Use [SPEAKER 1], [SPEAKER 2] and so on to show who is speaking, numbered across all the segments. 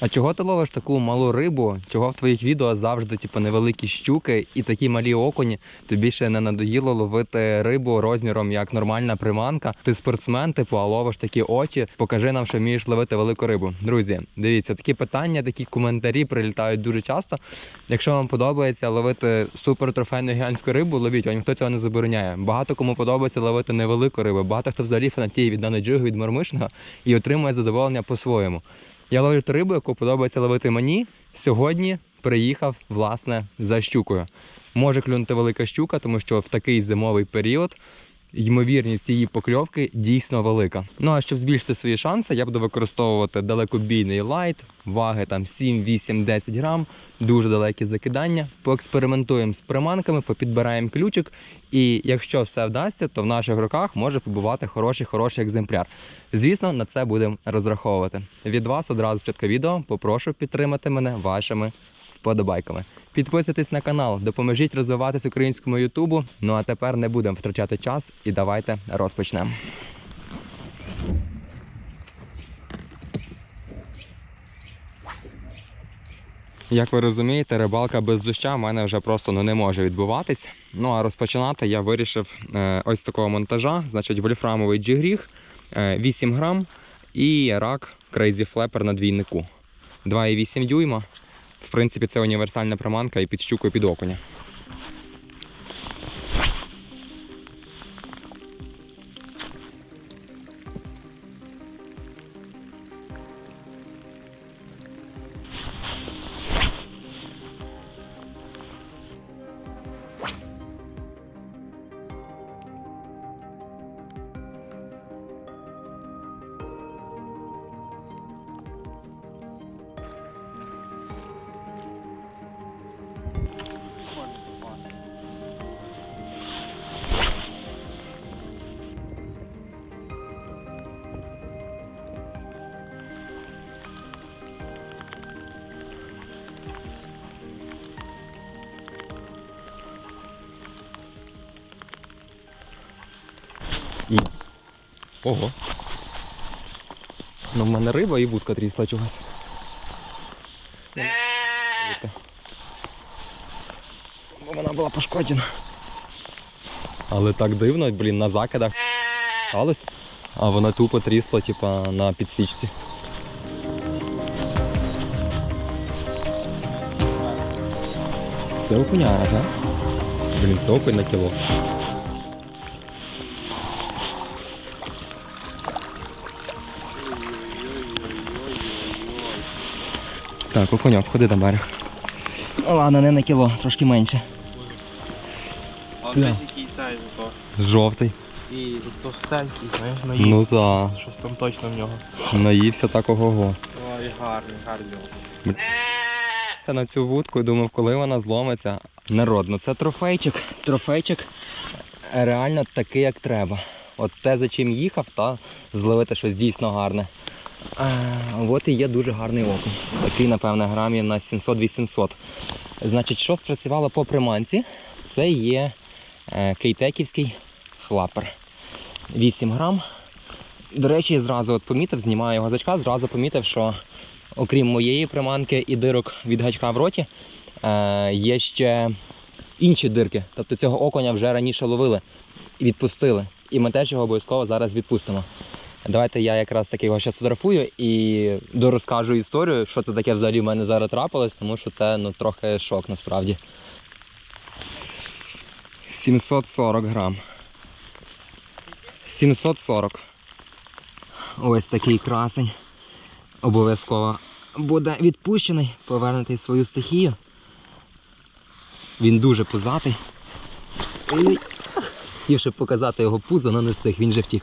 [SPEAKER 1] А чого ти ловиш таку малу рибу? Чого в твоїх відео завжди типу, невеликі щуки і такі малі окуні? Тобі ще не надоїло ловити рибу розміром як нормальна приманка. Ти спортсмен, типу, а ловиш такі очі. Покажи нам, що вмієш ловити велику рибу. Друзі, дивіться, такі питання, такі коментарі прилітають дуже часто. Якщо вам подобається ловити супер трофейну гігантську рибу, ловіть, а ніхто цього не забороняє. Багато кому подобається ловити невелику рибу. Багато хто взагалі фанатіє від даної джигу, від мормишного і отримує задоволення по-своєму. Я ловлю ту рибу, яку подобається ловити мені. Сьогодні приїхав власне за щукою. Може клюнути велика щука, тому що в такий зимовий період ймовірність її покльовки дійсно велика. Ну а щоб збільшити свої шанси, я буду використовувати далекобійний лайт, ваги там 7, 8, 10 грам, дуже далекі закидання. Поекспериментуємо з приманками, попідбираємо ключик. І якщо все вдасться, то в наших руках може побувати хороший хороший екземпляр. Звісно, на це будемо розраховувати. Від вас одразу спочатку відео попрошу підтримати мене вашими вподобайками. Підписуйтесь на канал, допоможіть розвиватись українському Ютубу. Ну а тепер не будемо втрачати час і давайте розпочнемо. Як ви розумієте, рибалка без доща в мене вже просто ну, не може відбуватись. Ну а розпочинати я вирішив е, ось такого монтажа, значить вольфрамовий джигріг, е, 8 грам і рак Crazy Flapper на двійнику. 2,8 дюйма. В принципі, це універсальна приманка і під щуку, і під окуня. Ого. Ну, в мене риба і вудка трісла чогось. Бо вона була пошкоджена. Але так дивно, блін, на закидах сталося, а вона тупо трісла, типа, на підсічці. Це окуняра, так? Блін, це окунь на кіло. Так, окуньок, ходи на берег. О, ладно, не на кіло, трошки менше.
[SPEAKER 2] А десь який цей зато.
[SPEAKER 1] Жовтий.
[SPEAKER 2] І товстенький, знаєш, наїв.
[SPEAKER 1] Ну так,
[SPEAKER 2] Щось там точно в нього.
[SPEAKER 1] наївся так ого-го.
[SPEAKER 2] Ой, гарний, гарний.
[SPEAKER 1] Це на цю вудку, і думав, коли вона зломиться. Народно, це трофейчик. Трофейчик реально такий, як треба. От те, за чим їхав, та зловити щось дійсно гарне. От і є дуже гарний окунь. Такий, напевне, грамів на 700-800. Значить, що спрацювало по приманці? Це є е, кейтеківський флапер. 8 грам. До речі, я зразу от помітив, знімаю його гачка, зразу помітив, що окрім моєї приманки і дирок від гачка в роті, е, є ще інші дирки. Тобто цього окуня вже раніше ловили і відпустили. І ми теж його обов'язково зараз відпустимо. Давайте я якраз таки його ще сфотографую і дорозкажу історію, що це таке взагалі в мене зараз трапилось, тому що це ну, трохи шок насправді. 740 грам. 740. Ось такий красень. Обов'язково буде відпущений, повернутий в свою стихію. Він дуже пузатий. Хотів ще показати його пузо, але не встиг, він же втік.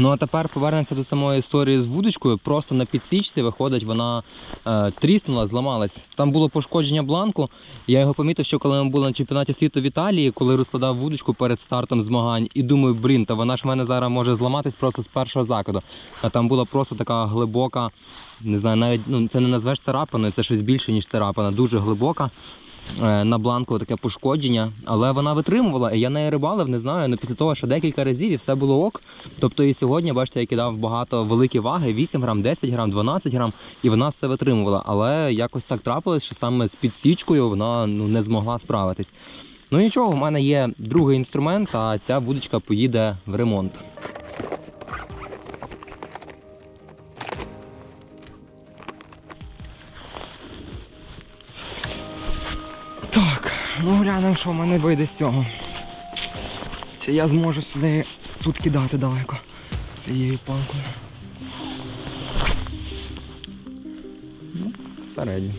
[SPEAKER 1] Ну а тепер повернемося до самої історії з вудочкою. Просто на підсічці виходить, вона е, тріснула, зламалась. Там було пошкодження бланку. Я його помітив, що коли ми були на чемпіонаті світу в Італії, коли розкладав вудочку перед стартом змагань, і думаю, блін, та вона ж в мене зараз може зламатись просто з першого закиду. А там була просто така глибока, не знаю, навіть ну це не назвеш царапиною, це щось більше, ніж царапина, дуже глибока. Е, на бланку таке пошкодження, але вона витримувала, і я неї рибалив, не знаю, ну після того, що декілька разів і все було ок. Тобто і сьогодні, бачите, я кидав багато великі ваги, 8 грам, 10 грам, 12 грам, і вона все витримувала. Але якось так трапилось, що саме з підсічкою вона ну, не змогла справитись. Ну нічого, в мене є другий інструмент, а ця вудочка поїде в ремонт. Ну глянемо, що в мене вийде з цього. Чи я зможу сюди тут кидати далеко цією палкою. Ну, середньо.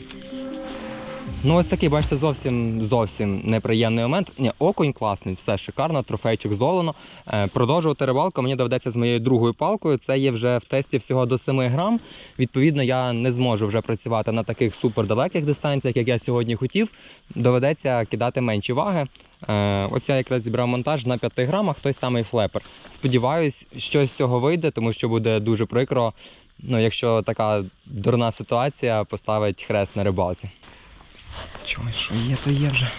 [SPEAKER 1] Ну, ось такий, бачите, зовсім зовсім неприємний момент. Ні, окунь класний, все шикарно, трофейчик золоно. Е, продовжувати рибалку мені доведеться з моєю другою палкою. Це є вже в тесті всього до 7 грам. Відповідно, я не зможу вже працювати на таких супердалеких дистанціях, як я сьогодні хотів. Доведеться кидати менші ваги. Е, ось я якраз зібрав монтаж на 5 грамах, той самий флепер. Сподіваюсь, що з цього вийде, тому що буде дуже прикро, ну, якщо така дурна ситуація поставить хрест на рибалці. Чого, що є, то є вже.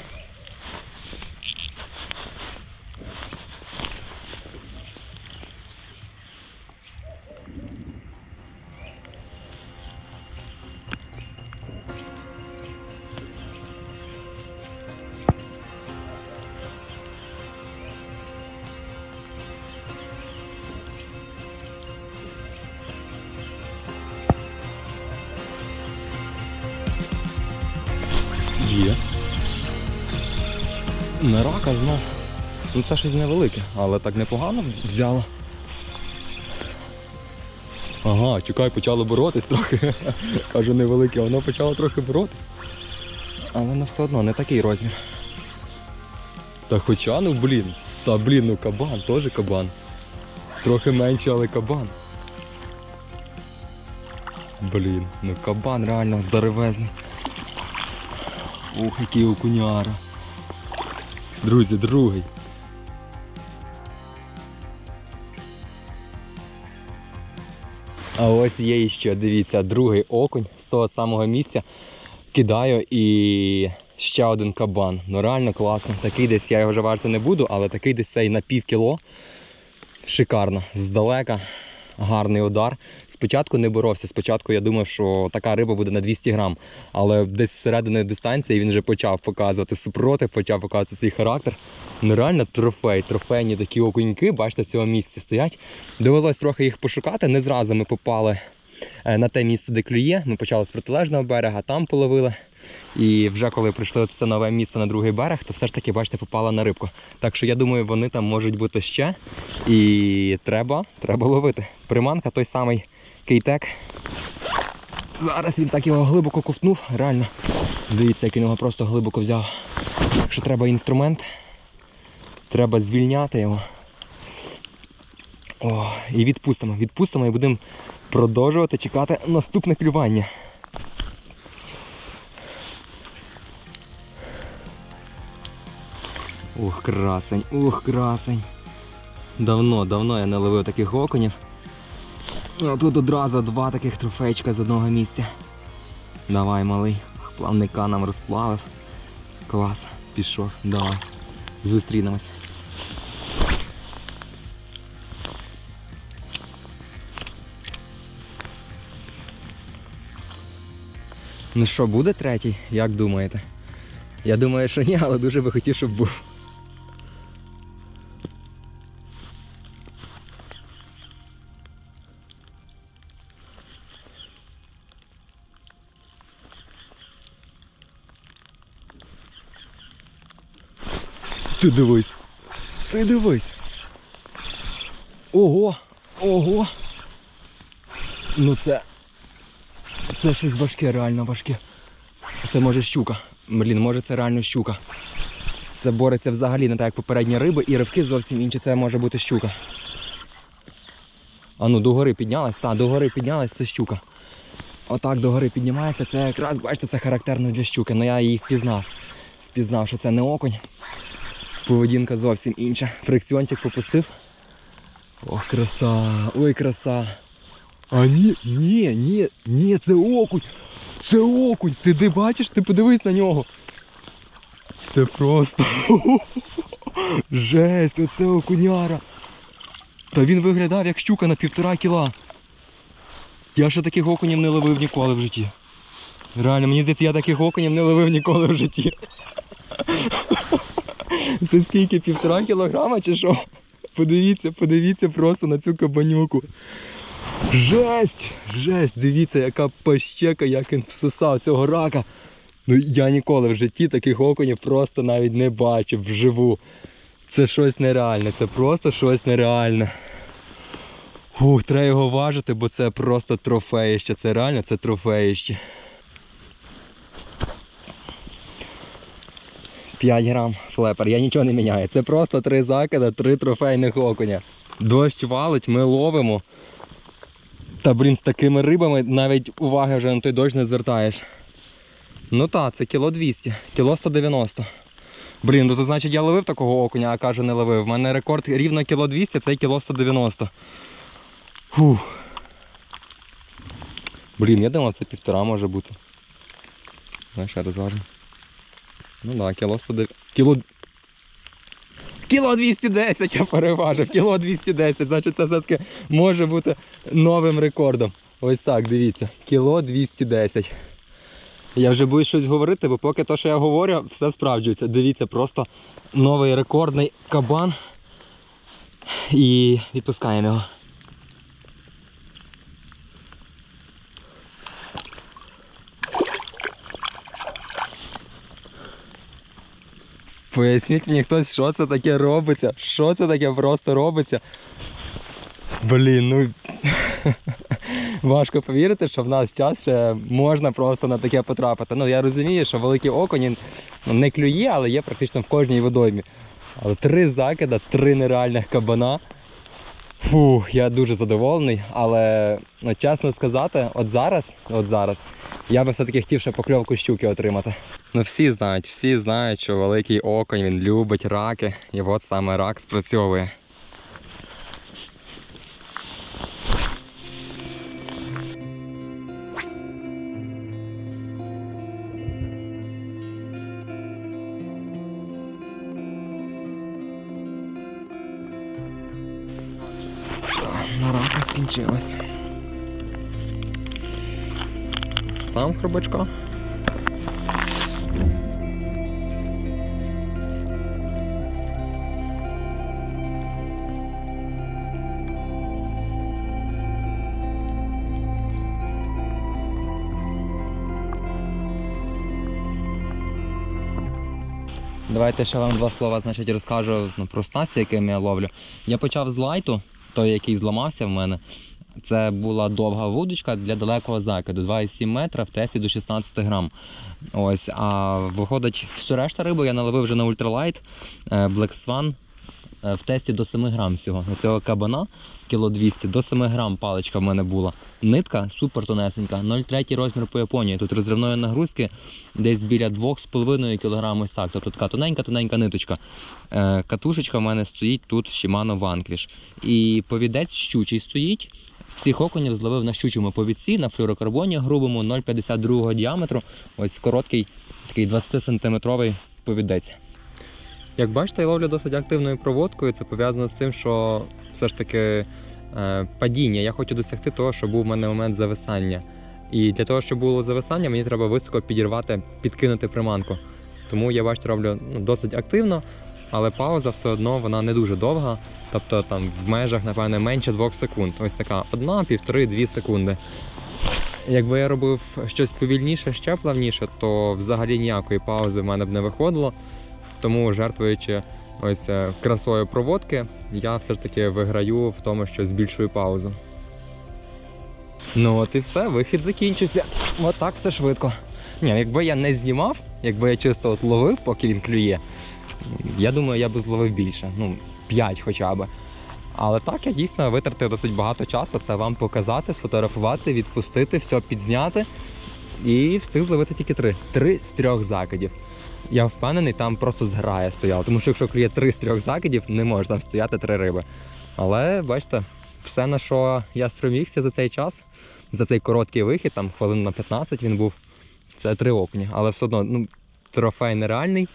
[SPEAKER 1] Ну це щось невелике, але так непогано взяло. Ага, чекай, почало боротись трохи. Кажу невелике, воно почало трохи боротись. Але воно все одно не такий розмір. Та хоча, ну блін. Та блін, ну кабан, теж кабан. Трохи менше, але кабан. Блін, ну кабан реально здоровезний. Ух, який окуняра. Друзі, другий. А ось є іще, дивіться, другий окунь з того самого місця. Кидаю і ще один кабан. Ну реально класно. Такий десь я його вже важити не буду, але такий десь цей на пів кіло. Шикарно. Здалека. Гарний удар. Спочатку не боровся. Спочатку я думав, що така риба буде на 200 грам. Але десь з середини дистанції він вже почав показувати супротив, почав показувати свій характер. Ну реально трофей, трофейні такі окуньки, бачите, з цього місця стоять. Довелось трохи їх пошукати. Не зразу ми попали е, на те місце, де клює. Ми почали з протилежного берега, там половили. І вже коли прийшли це нове місце на другий берег, то все ж таки, бачите, попала на рибку. Так що я думаю, вони там можуть бути ще. І треба, треба ловити. Приманка той самий кейтек. Зараз він так його глибоко ковтнув, реально. Дивіться, як він його просто глибоко взяв. Якщо треба інструмент, треба звільняти його. О, і відпустимо. Відпустимо і будемо продовжувати чекати наступне клювання. Ух, красень, ух, красень. Давно, давно я не ловив таких окунів. Ну, тут одразу два таких трофейчика з одного місця. Давай, малий. Плавника нам розплавив. Клас, пішов, давай. Зустрінемось. Ну що, буде третій? Як думаєте? Я думаю, що ні, але дуже би хотів, щоб був. Ти дивись. Ти дивись. Ого! Ого! Ну це. Це щось важке, реально важке. Це може щука. Блін, може це реально щука. Це бореться взагалі не так, як попередні риби, і ривки зовсім інші. Це може бути щука. А ну, догори піднялась, так, догори піднялась, це щука. Отак догори піднімається, це якраз, бачите, це характерно для щуки. Ну я її впізнав. Впізнав, що це не окунь. Поведінка зовсім інша. Фрикціончик попустив. Ох, краса, ой, краса. А ні, ні, ні, ні, це окунь. Це окунь. Ти де бачиш? Ти подивись на нього. Це просто. Жесть, оце окуняра. Та він виглядав як щука на півтора кіла. Я ще таких окунів не ловив ніколи в житті. Реально, мені здається, я таких окунів не ловив ніколи в житті. Це скільки? Півтора кілограма чи що? Подивіться, подивіться просто на цю кабанюку. Жесть! Жесть! Дивіться, яка пащека, як він всосав цього рака. Ну я ніколи в житті таких окунів просто навіть не бачив вживу. Це щось нереальне, це просто щось нереальне. Ух, треба його важити, бо це просто трофеїще. Це реально це трофеїще. 5 грам флепер, я нічого не міняю. Це просто три закида, три трофейних окуня. Дощ валить, ми ловимо. Та блін, з такими рибами навіть уваги вже на той дощ не звертаєш. Ну так, це кіло 200, кіло 190. Блін, ну то значить я ловив такого окуня, а каже не ловив. У мене рекорд рівно кіло 200, це кіло 190. Фух. Блін, я думав, це півтора може бути. Ще раз важимо. Ну да, кіло 190. Кіло... Кіло 210 я переважив, кіло 210, значить це все-таки може бути новим рекордом. Ось так, дивіться, кіло 210. Я вже боюсь щось говорити, бо поки то, що я говорю, все справджується. Дивіться, просто новий рекордний кабан. І відпускаємо його. Поясніть мені хтось, що це таке робиться. Що це таке просто робиться. Блін, ну важко повірити, що в нас час ще можна просто на таке потрапити. Ну я розумію, що великі окуні ну, не клює, але є практично в кожній водоймі. Але три закида, три нереальних кабана. Фух, я дуже задоволений, але ну, чесно сказати, от зараз, от зараз, я би все-таки хотів ще покльовку щуки отримати. Ну всі знають, всі знають, що великий окунь, він любить раки, і от саме рак спрацьовує. На рака скінчилась. Ставимо хробачка. Давайте ще вам два слова значить, розкажу ну, про снасті, якими я ловлю. Я почав з лайту, той, який зламався в мене. Це була довга вудочка для далекого закиду, 2,7 метра в тесті до 16 грам. Ось, а виходить, всю решту рибу я наловив вже на ультралайт е, Black Swan в тесті до 7 грам всього. Цього кабана кіло 200 до 7 грам паличка в мене була. Нитка супер тонесенька, 0,3 розмір по Японії. Тут розривної нагрузки десь біля 2,5 кг ось так. Тобто така тоненька-тоненька ниточка. Е, Катушечка в мене стоїть тут Shimano Vanquish. І повідець щучий стоїть. Всіх окунів зловив на щучому повідці на флюрокарбоні грубому 0,52 діаметру. Ось короткий такий 20-сантиметровий повідець. Як бачите, я ловлю досить активною проводкою. Це пов'язано з тим, що все ж таки е, падіння. Я хочу досягти того, щоб був у мене момент зависання. І для того, щоб було зависання, мені треба високо підірвати, підкинути приманку. Тому я бачите, роблю ну, досить активно, але пауза все одно вона не дуже довга. Тобто там в межах, напевне, менше 2 секунд. Ось така одна, півтори, дві секунди. Якби я робив щось повільніше, ще плавніше, то взагалі ніякої паузи в мене б не виходило. Тому жертвуючи ось красою проводки, я все ж таки виграю в тому, що збільшую паузу. Ну от і все, вихід закінчився. От так все швидко. Ні, якби я не знімав, якби я чисто от ловив, поки він клює, я думаю, я би зловив більше. Ну, 5 хоча б. Але так, я дійсно витратив досить багато часу. Це вам показати, сфотографувати, відпустити, все підзняти. І встиг зловити тільки три. Три з трьох закидів. Я впевнений, там просто зграя стояла. Тому що якщо клює три з трьох закидів, не може там стояти три риби. Але бачите, все на що я стромігся за цей час, за цей короткий вихід, там хвилин на 15 він був. Це три окуні. Але все одно, ну, трофей нереальний.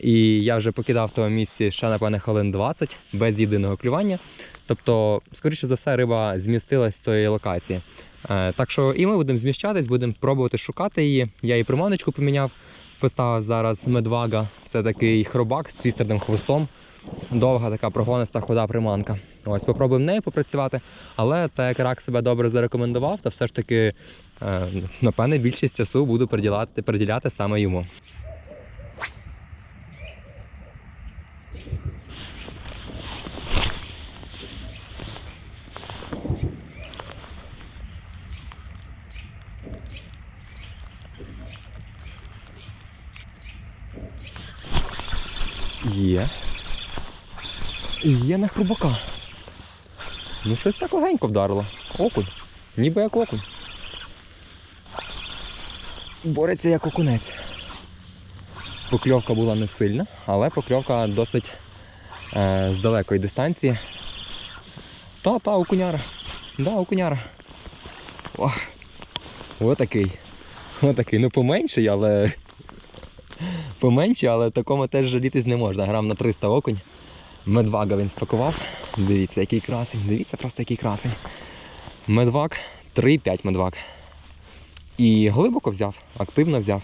[SPEAKER 1] І я вже покидав в тому місці ще, напевне, хвилин 20 без єдиного клювання. Тобто, скоріше за все, риба змістилась з цієї локації. Е, так що і ми будемо зміщатись, будемо пробувати шукати її. Я її приманочку поміняв, поставив зараз медвага. Це такий хробак з твістерним хвостом. Довга така прогониста хода приманка. Ось попробуємо нею попрацювати. Але так як рак себе добре зарекомендував, то все ж таки, е, напевне, більшість часу буду приділяти, приділяти саме йому. Є. Є на хрубака. Ну, щось так легенько вдарило. Окунь. Ніби як окунь. Бореться як окунець. Покльовка була не сильна, але покльовка досить е, з далекої дистанції. Та, та, окуняра. Да, окуняра. О, отакий. Отакий. Ну поменший, але. Поменший, але такому теж жалітись не можна. Грам на 300 окунь. Медвага він спакував. Дивіться, який красень. Дивіться просто який красень. Медвак 3,5 медвак. І глибоко взяв, активно взяв.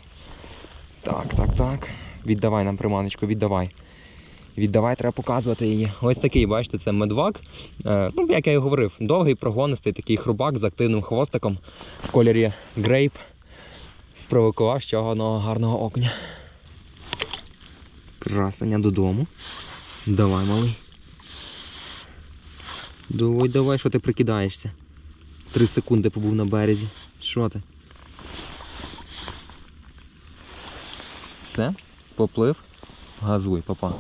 [SPEAKER 1] Так, так, так. Віддавай нам приманочку, віддавай. Віддавай, треба показувати її. Ось такий, бачите, це медвак. Е, ну, як я і говорив, довгий, прогонистий такий хрубак з активним хвостиком в кольорі грейп. Спровокував ще одного гарного окуня. Красення додому. Давай, малий. Давай, давай, що ти прикидаєшся? Три секунди побув на березі. Що ти? Все, поплив, газуй, папа.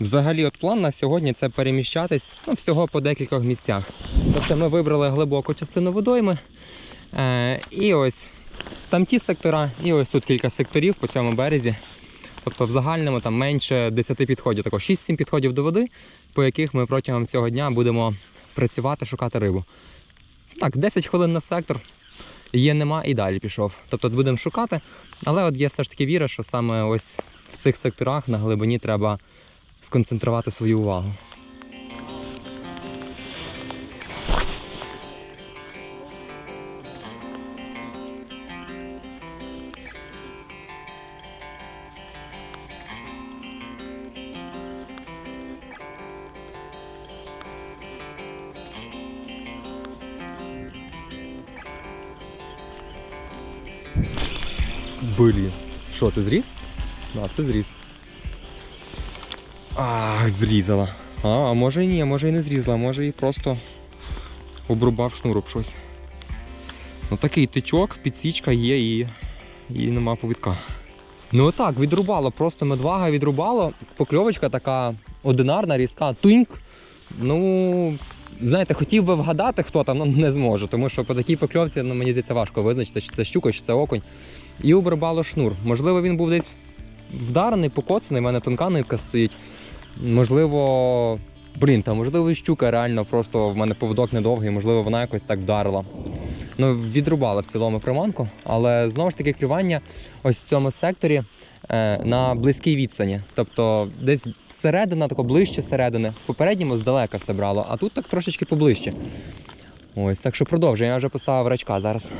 [SPEAKER 1] Взагалі, от план на сьогодні це переміщатись ну, всього по декількох місцях. Тобто ми вибрали глибоку частину водойми. Е, і ось там ті сектора, і ось тут кілька секторів по цьому березі. Тобто в загальному там менше 10 підходів, також 6-7 підходів до води, по яких ми протягом цього дня будемо працювати, шукати рибу. Так, 10 хвилин на сектор. Є, нема і далі пішов. Тобто будемо шукати, але от є все ж таки віра, що саме ось в цих секторах на глибині треба сконцентрувати свою увагу. Блін. Що, це зріз? Так, це зріз. Ах, зрізала. А, а може і ні, може і не зрізала, може і просто обрубав шнур об щось. Ну такий тичок, підсічка є і, і нема повідка. Ну отак, відрубало, просто медвага відрубало. Покльовочка така одинарна, різка, туньк. Ну, знаєте, хотів би вгадати, хто там, але не зможу, тому що по такій покльовці ну, мені здається важко визначити, чи це щука, чи це окунь. І обрубало шнур. Можливо, він був десь вдарений, покоцаний, в мене тонка нитка стоїть. Можливо, блін, та можливо і щука реально просто в мене поводок недовгий, можливо, вона якось так вдарила. Ну, відрубала в цілому приманку, але знову ж таки клювання ось в цьому секторі на близькій відстані. Тобто десь середина, тако ближче середини. В попередньому здалека все брало, а тут так трошечки поближче. Ось, так що продовжуємо. Я вже поставив рачка зараз.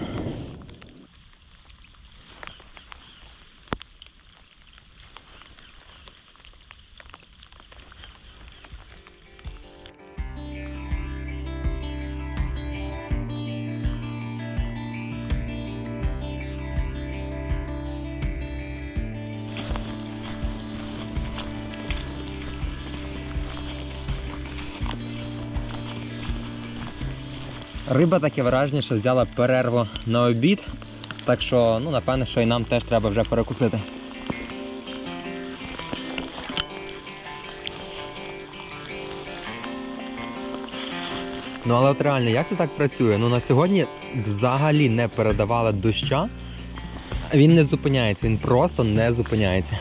[SPEAKER 1] Риба таке враження, що взяла перерву на обід. Так що, ну, напевне, що і нам теж треба вже перекусити. Ну але от реально, як це так працює? Ну на сьогодні взагалі не передавали доща. Він не зупиняється, він просто не зупиняється.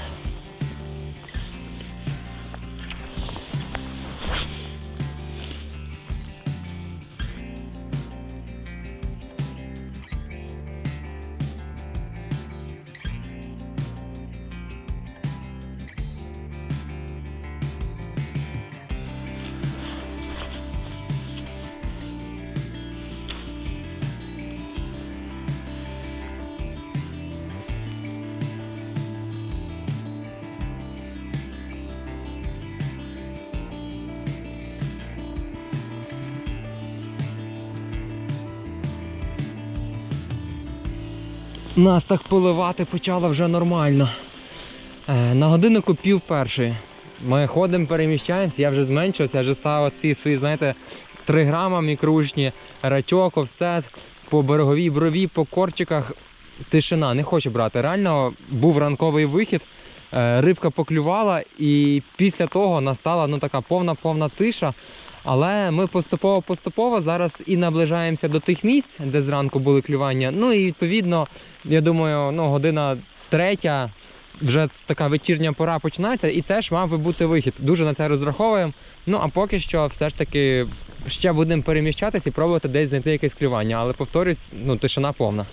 [SPEAKER 1] Нас так поливати почало вже нормально. Е, На годиннику пів першої. Ми ходимо, переміщаємося, я вже зменшився, я вже став ці свої, знаєте, 3 грама мікрушні, рачок, офсет, по береговій брові, по корчиках. Тишина, не хочу брати. Реально був ранковий вихід, е, рибка поклювала, і після того настала ну, така повна-повна тиша. Але ми поступово-поступово зараз і наближаємося до тих місць, де зранку були клювання. Ну і відповідно, я думаю, ну, година третя, вже така вечірня пора починається, і теж мав би бути вихід. Дуже на це розраховуємо. Ну а поки що, все ж таки, ще будемо переміщатися і пробувати десь знайти якесь клювання. Але повторюсь, ну тишина повна.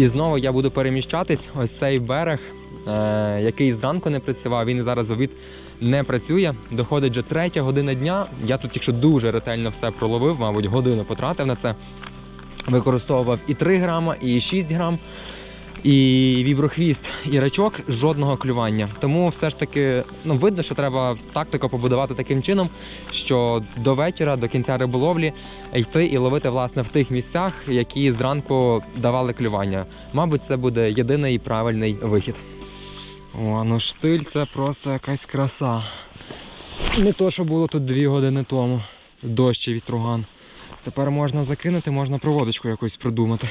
[SPEAKER 1] І знову я буду переміщатись. Ось цей берег, е, який зранку не працював, він зараз обід не працює. Доходить вже третя година дня. Я тут, якщо дуже ретельно все проловив, мабуть, годину потратив на це. Використовував і 3 грама, і 6 грам, і віброхвіст, і рачок жодного клювання. Тому все ж таки ну, видно, що треба тактику побудувати таким чином, що до вечора, до кінця риболовлі йти і ловити власне в тих місцях, які зранку давали клювання. Мабуть, це буде єдиний правильний вихід. О, ну штиль це просто якась краса. Не то, що було тут дві години тому. Дощ і вітруган. Тепер можна закинути, можна проводочку якусь придумати.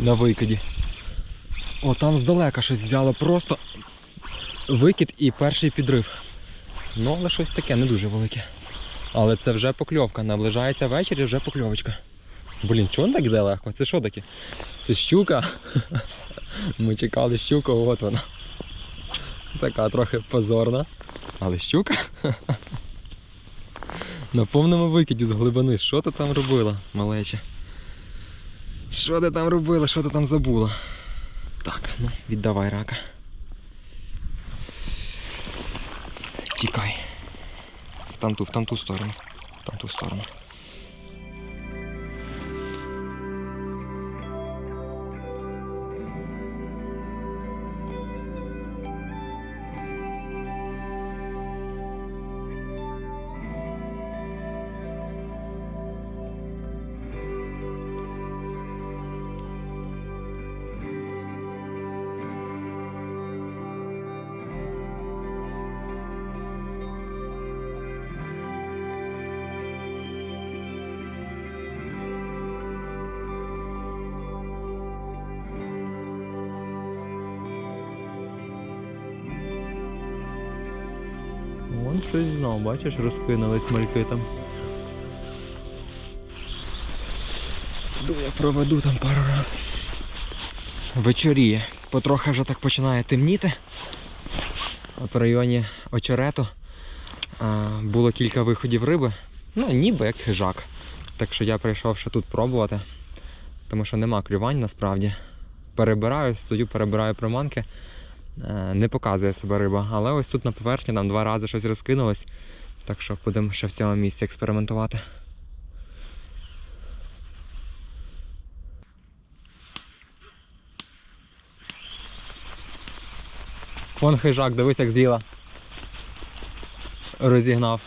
[SPEAKER 1] На викиді. О, там здалека щось взяло. Просто викид і перший підрив. Ну, але щось таке, не дуже велике. Але це вже покльовка. Наближається вечір і вже покльовочка. Блін, чого він так йде легко? Це що таке? Це щука. Ми чекали щуку, от вона. Така трохи позорна. Але щука. На повному викиді з глибини. Що ти там робила, малече? Що ти там робила, що ти там забула? Так, ну, віддавай рака. Тікай. В тамту, в тамту сторону. В тамту сторону. Щось знов, бачиш, розкинулись мальки там. Ду я проведу там пару раз. Вечоріє. Потрохи вже так починає темніти. От в районі очерету а, було кілька виходів риби. Ну, ніби як хижак. Так що я прийшов ще тут пробувати. Тому що нема клювань насправді. Перебираю, стою, перебираю приманки. Е, не показує себе риба. Але ось тут на поверхні нам два рази щось розкинулось. Так що будемо ще в цьому місці експериментувати. Вон хижак, дивись, як зліла. Розігнав.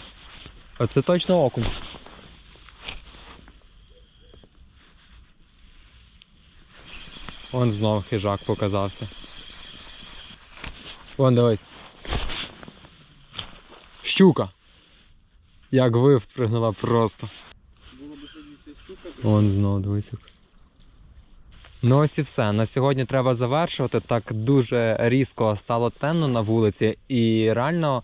[SPEAKER 1] Оце точно окунь. Вон знов хижак показався. Вон дивись. Щука. Як вивстригнула просто.
[SPEAKER 2] Було б сидіти щука.
[SPEAKER 1] Вон знову дивись. Ну ось і все. На сьогодні треба завершувати. Так дуже різко стало темно на вулиці, і реально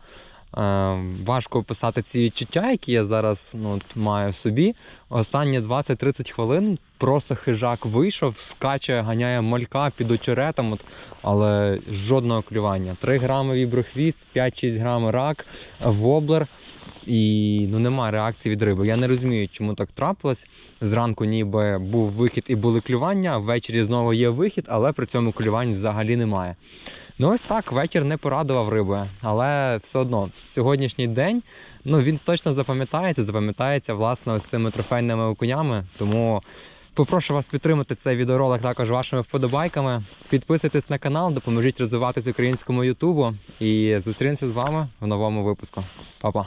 [SPEAKER 1] важко описати ці відчуття, які я зараз ну, маю в собі. Останні 20-30 хвилин просто хижак вийшов, скаче, ганяє малька під очеретом, от, але жодного клювання. 3 грами віброхвіст, 5-6 грам рак, воблер. І ну немає реакції від риби. Я не розумію, чому так трапилось. Зранку ніби був вихід і були клювання, ввечері знову є вихід, але при цьому клювань взагалі немає. Ну ось так, вечір не порадував рибою, але все одно сьогоднішній день ну він точно запам'ятається, запам'ятається власне ось цими трофейними окунями. Тому попрошу вас підтримати цей відеоролик також вашими вподобайками. Підписуйтесь на канал, допоможіть розвиватись українському Ютубу. І зустрінемося з вами в новому випуску. Па-па!